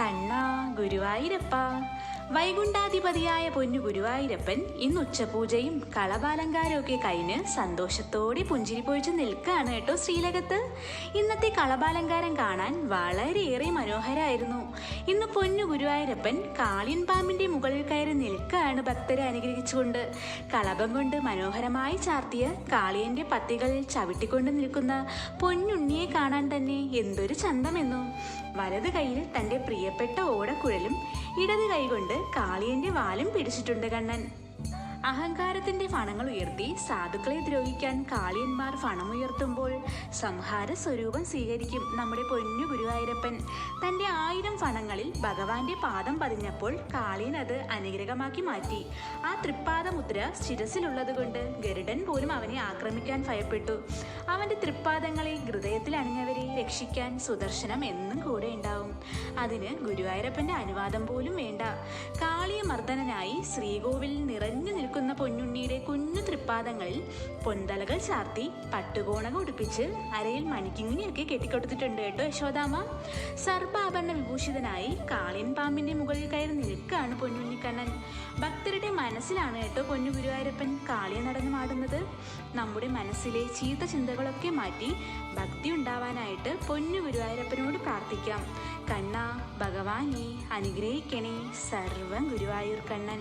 കണ്ണാ ഗുരുവായൂരപ്പ. വൈകുണ്ഠാധിപതിയായ പൊന്നു ഗുരുവായൂരപ്പൻ ഇന്ന് ഉച്ചപൂജയും കളപാലങ്കാരമൊക്കെ കഴിഞ്ഞ് സന്തോഷത്തോടെ പുഞ്ചിരി പൊഴിച്ച് നിൽക്കുകയാണ് കേട്ടോ ശ്രീലകത്ത്. ഇന്നത്തെ കളപാലങ്കാരം കാണാൻ വളരെയേറെ മനോഹരമായിരുന്നു ഇന്ന് പൊന്നു ഗുരുവായൂരപ്പൻ കാളിൻ പാമ്പിന്റെ മുകളിൽ കയറി നിൽക്കുകയാണ് ഭക്തരെ അനുഗ്രഹിച്ചുകൊണ്ട്. കളഭം കൊണ്ട് മനോഹരമായി ചാർത്തിയ കാളിയന്റെ പത്തികളിൽ ചവിട്ടിക്കൊണ്ട് നിൽക്കുന്ന പൊന്നുണ്ണിയെ കാണാൻ തന്നെ എന്തൊരു ചന്തമെന്നോ. വലത് കൈയിൽ തന്റെ പ്രിയപ്പെട്ട ഓടക്കുഴലും ഇടത് കൈകൊണ്ട് കാളിയന്റെ വാലും പിടിച്ചിട്ടുണ്ട് കണ്ണൻ. അഹങ്കാരത്തിന്റെ ഫണങ്ങൾ ഉയർത്തി സാധുക്കളെ ദ്രോഹിക്കാൻ കാളിയന്മാർ ഫണമുയർത്തുമ്പോൾ സംഹാര സ്വരൂപം സ്വീകരിക്കും നമ്മുടെ പൊന്നു ഗുരുവായൂരപ്പൻ. തന്റെ ആയിരം ഫണങ്ങളിൽ ഭഗവാന്റെ പാദം പതിഞ്ഞപ്പോൾ കാളിയൻ അത് അനുഗ്രഹമാക്കി മാറ്റി. ആ തൃപ്പാദമുദ്ര ശിരസിലുള്ളതുകൊണ്ട് ഗരുഡൻ പോലും അവനെ ആക്രമിക്കാൻ ഭയപ്പെട്ടു. അവന്റെ തൃപ്പാദങ്ങളെ ഹൃദയത്തിൽ അണിഞ്ഞവരെ രക്ഷിക്കാൻ സുദർശനം എന്നും കൂടെ ഉണ്ടാവും. അതിന് ഗുരുവായൂരപ്പന്റെ അനുവാദം പോലും വേണ്ട. കാളിയ മർദ്ദനനായി ശ്രീകോവിൽ നിറഞ്ഞു നിൽക്കുന്ന പൊന്നുണ്ണിയുടെ കുഞ്ഞു തൃപ്പാദങ്ങളിൽ പൊന്തലകൾ ചാർത്തി പട്ടുകോണക ഉടുപ്പിച്ച് അരയിൽ മണിക്കിങ്ങിനെയൊക്കെ കെട്ടിക്കൊടുത്തിട്ടുണ്ട് കേട്ടോ യശോദാമ സർപ്പാഭരണ വിഭൂഷിതനായി കാളിയൻ പാമ്പിന്റെ മുകളിൽ കയറി നിൽക്കുകയാണ് പൊന്നുണ്ണിക്കണ്ണൻ ഭക്തരുടെ മനസ്സിലാണ് കേട്ടോ പൊന്നു ഗുരുവായൂരപ്പൻ കാളിയ നടന്നു മാടുന്നത് നമ്മുടെ മനസ്സിലെ ചീത്ത ചിന്തകളൊക്കെ മാറ്റി ഭക്തി ഉണ്ടാവാനായിട്ട് പൊന്നു ഗുരുവായൂരപ്പനോട് പ്രാർത്ഥിക്കാം. കണ്ണ ഭഗവാനെ അനുഗ്രഹിക്കണേ സർവം ഗുരുവായൂർ കണ്ണൻ